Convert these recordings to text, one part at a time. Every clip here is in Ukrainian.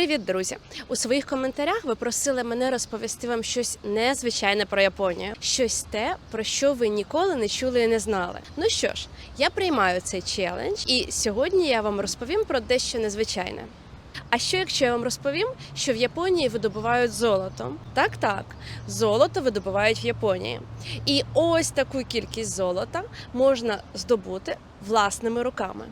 Привіт, друзі! У своїх коментарях ви просили мене розповісти вам щось незвичайне про Японію, щось те, про що ви ніколи не чули і не знали. Ну що ж, я приймаю цей челендж, і сьогодні я вам розповім про дещо незвичайне. А що якщо я вам розповім, що в Японії видобувають золото? Так, так, золото видобувають в Японії. І ось таку кількість золота можна здобути власними руками.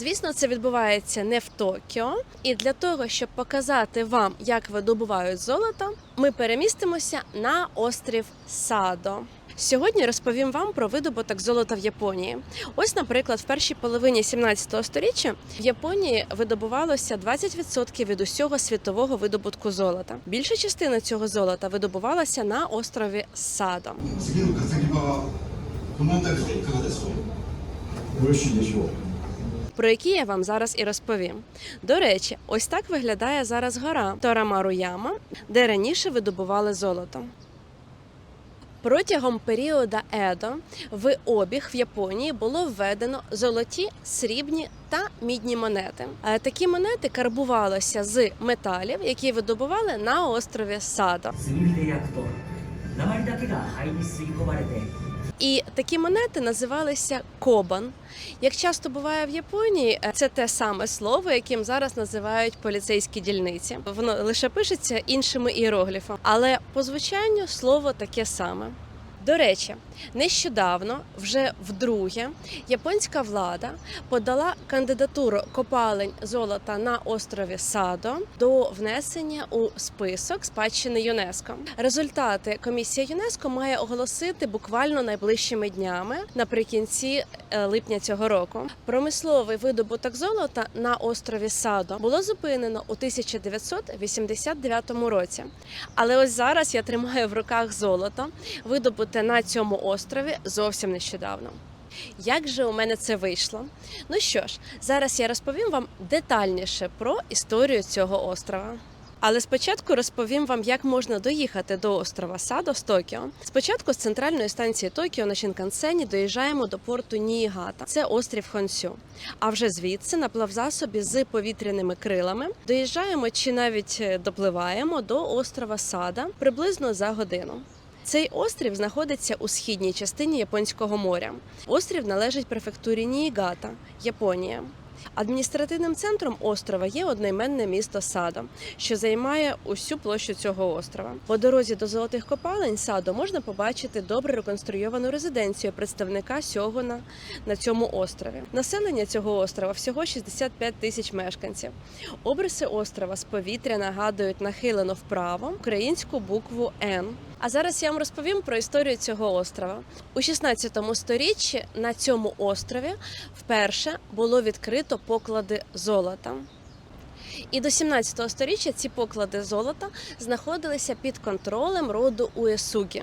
Звісно, це відбувається не в Токіо, і для того, щоб показати вам, як видобувають золото, ми перемістимося на острів Садо. Сьогодні розповім вам про видобуток золота в Японії. Ось, наприклад, в першій половині 17 століття в Японії видобувалося 20% від усього світового видобутку золота. Більша частина цього золота видобувалася на острові Садо. Про які я вам зараз і розповім. До речі, ось так виглядає зараз гора Торамару Яма, де раніше видобували золото. Протягом періоду Едо в обіг в Японії було введено золоті, срібні та мідні монети. Е, Такі монети карбувалися з металів, які видобували на острові Садо. І такі монети називалися кобан. Як часто буває в Японії, е, це те саме слово, яким зараз називають поліцейські дільниці. Воно лише пишеться іншими іерогліфами, але по звучанню слово таке саме. До речі нещодавно, вже вдруге, японська влада подала кандидатуру копалень золота на острові Садо до внесення у список спадщини ЮНЕСКО. Результати комісія ЮНЕСКО має оголосити буквально найближчими днями наприкінці е, липня цього року. Промисловий видобуток золота на острові Садо було зупинено у 1989 році. Але ось зараз я тримаю в руках золото, видобуте на цьому острові зовсім нещодавно. Як же у мене це вийшло? Ну що ж, зараз я розповім вам детальніше про історію цього острова. Але спочатку розповім вам, як можна доїхати до острова Садо з Токіо. Спочатку з центральної станції Токіо на Шінкансені доїжджаємо до порту Ніїгата. Це острів Хонсю. А вже звідси на плавзасобі з повітряними крилами доїжджаємо чи навіть е, допливаємо до острова Сада приблизно за годину. Цей острів знаходиться у східній частині Японського моря. Острів належить префектурі Ніїгата, Японія. Адміністративним центром острова є одноіменне місто Садо, що займає усю площу цього острова. По дорозі до золотих копалень Садо можна побачити добре реконструйовану резиденцію представника Сьогона на цьому острові. Населення цього острова всього 65 тисяч мешканців. Обриси острова з повітря нагадують нахилено вправо українську букву Н. А зараз я вам розповім про історію цього острова. У 16 сторіччі на цьому острові вперше було відкрито поклади золота. І до 17 сторіччя ці поклади золота знаходилися під контролем роду Уесугі.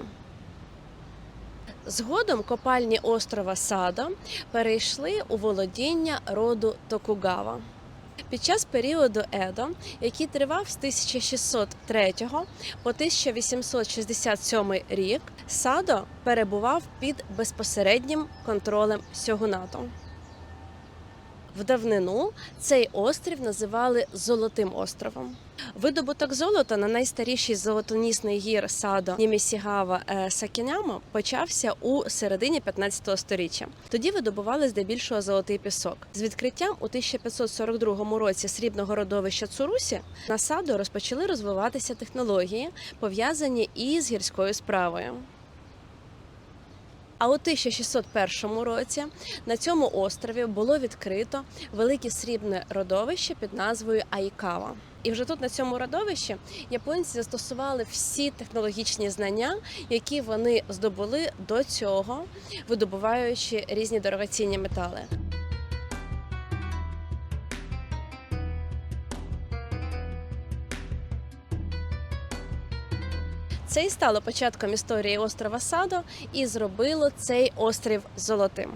Згодом копальні острова Садо перейшли у володіння роду Токугава. Під час періоду Едо, який тривав з 1603 по 1867 рік, Садо перебував під безпосереднім контролем сьогунату. В давнину цей острів називали Золотим островом. Видобуток золота на найстарішій з золотонісних гір Садо Німісігава е, Сакіняма почався у середині 15 століття. Тоді видобували здебільшого золотий пісок. З відкриттям у 1542 році срібного родовища Цурусі на садо розпочали розвиватися технології, пов'язані із гірською справою. А у 1601 році на цьому острові було відкрито велике срібне родовище під назвою Айкава. І вже тут на цьому родовищі японці застосували всі технологічні знання, які вони здобули до цього, видобуваючи різні дорогоцінні метали. Це і стало початком історії острова Садо і зробило цей острів золотим.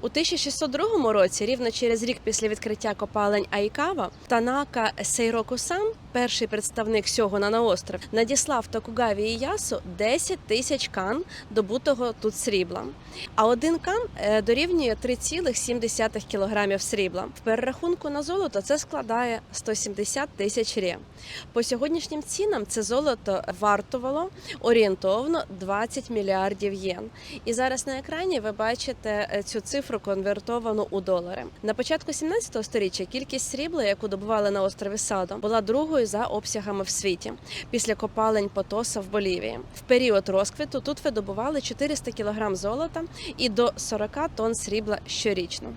У 1602 році, рівно через рік після відкриття копалень Айкава, Танака Сейроку-сан, перший представник сьогона на остров, надіслав Токугаві Іясу 10 тисяч кан добутого тут срібла. А один кан е, дорівнює 3,7 кілограмів срібла. В перерахунку на золото це складає 170 тисяч ре. По сьогоднішнім цінам це золото вартувало орієнтовно 20 мільярдів єн. І зараз на екрані ви бачите е, цю цифру конвертовану у долари. На початку 17 століття кількість срібла, яку добували на острові Садо, була другою за обсягами в світі після копалень Потоса в Болівії. В період розквіту тут видобували 400 кг золота і до 40 тонн срібла щорічно.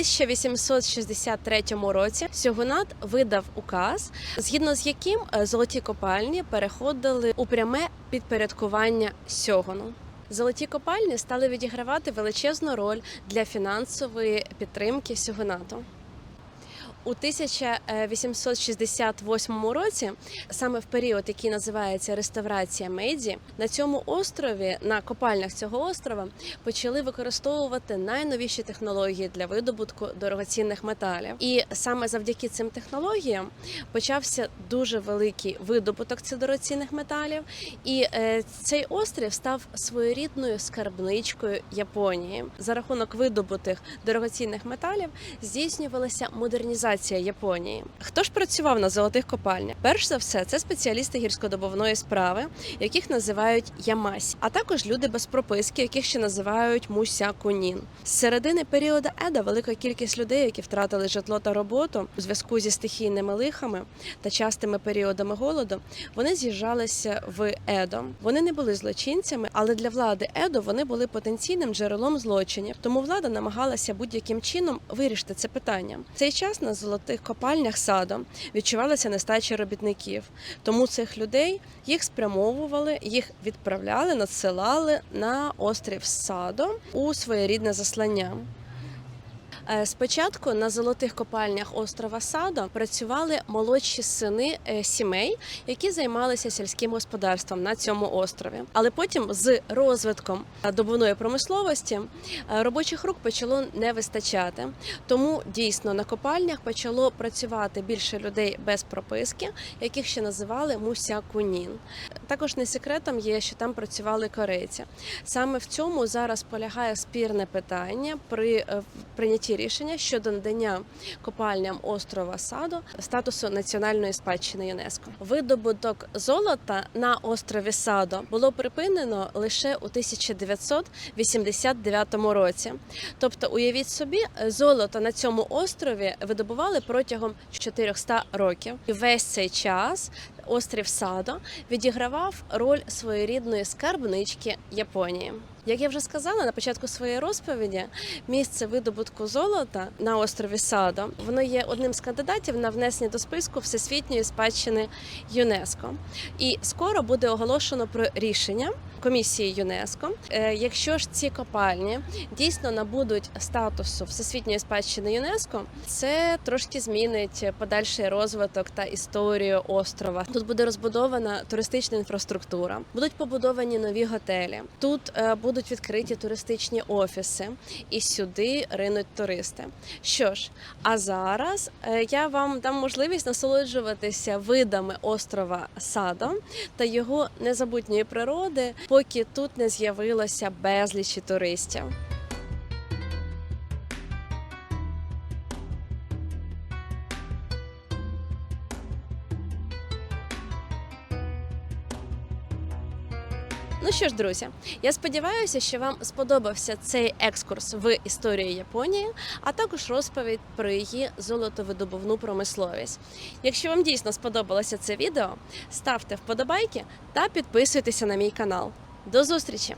1863 році Сьогунат видав указ, згідно з яким е, золоті копальні переходили у пряме підпорядкування сьогону. Золоті копальні стали відігравати величезну роль для фінансової підтримки сьогонату. У 1868 році, саме в період, який називається реставрація Мейдзі, на цьому острові, на копальнях цього острова, почали використовувати найновіші технології для видобутку дорогоцінних металів. І саме завдяки цим технологіям почався дуже великий видобуток цих дорогоцінних металів. І е, цей острів став своєрідною скарбничкою Японії. За рахунок видобутих дорогоцінних металів здійснювалася модернізація Японії. Хто ж працював на золотих копальнях? Перш за все, це спеціалісти гірськодобувної справи, яких називають ямасі, а також люди без прописки, яких ще називають мусякунін. З середини періоду Еда велика кількість людей, які втратили житло та роботу у зв'язку зі стихійними лихами та частими періодами голоду, вони з'їжджалися в Едо. Вони не були злочинцями, але для влади Едо вони були потенційним джерелом злочинів. Тому влада намагалася будь-яким чином вирішити це питання. Цей час на золотих копальнях садом відчувалася нестача робітників. Тому цих людей їх спрямовували, їх відправляли, надсилали на острів садом у своєрідне заслання. Е, Спочатку на золотих копальнях острова Садо працювали молодші сини е, сімей, які займалися сільським господарством на цьому острові. Але потім, з розвитком добувної промисловості, е, робочих рук почало не вистачати. Тому дійсно на копальнях почало працювати більше людей без прописки, яких ще називали мусякунін. Також не секретом є, що там працювали корейці. Саме в цьому зараз полягає спірне питання при е, прийнятті рішення щодо надання копальням острова Садо статусу національної спадщини ЮНЕСКО. Видобуток золота на острові Садо було припинено лише у 1989 році. Тобто, уявіть собі, золото на цьому острові видобували протягом 400 років. І весь цей час острів Садо відігравав роль своєрідної скарбнички Японії. Як я вже сказала на початку своєї розповіді, місце видобутку золота на острові Садо воно є одним з кандидатів на внесення до списку всесвітньої спадщини ЮНЕСКО. І скоро буде оголошено про рішення комісії ЮНЕСКО. Е, Якщо ж ці копальні дійсно набудуть статусу всесвітньої спадщини ЮНЕСКО, це трошки змінить подальший розвиток та історію острова. Тут буде розбудована туристична інфраструктура, будуть побудовані нові готелі. Тут е, будуть відкриті туристичні офіси, і сюди ринуть туристи. Що ж, а зараз е, я вам дам можливість насолоджуватися видами острова Садо та його незабутньої природи, поки тут не з'явилося безлічі туристів. Ну що ж, друзі, я сподіваюся, що вам сподобався цей екскурс в історію Японії, а також розповідь про її золотовидобувну промисловість. Якщо вам дійсно сподобалося це відео, ставте вподобайки та підписуйтеся на мій канал. До зустрічі!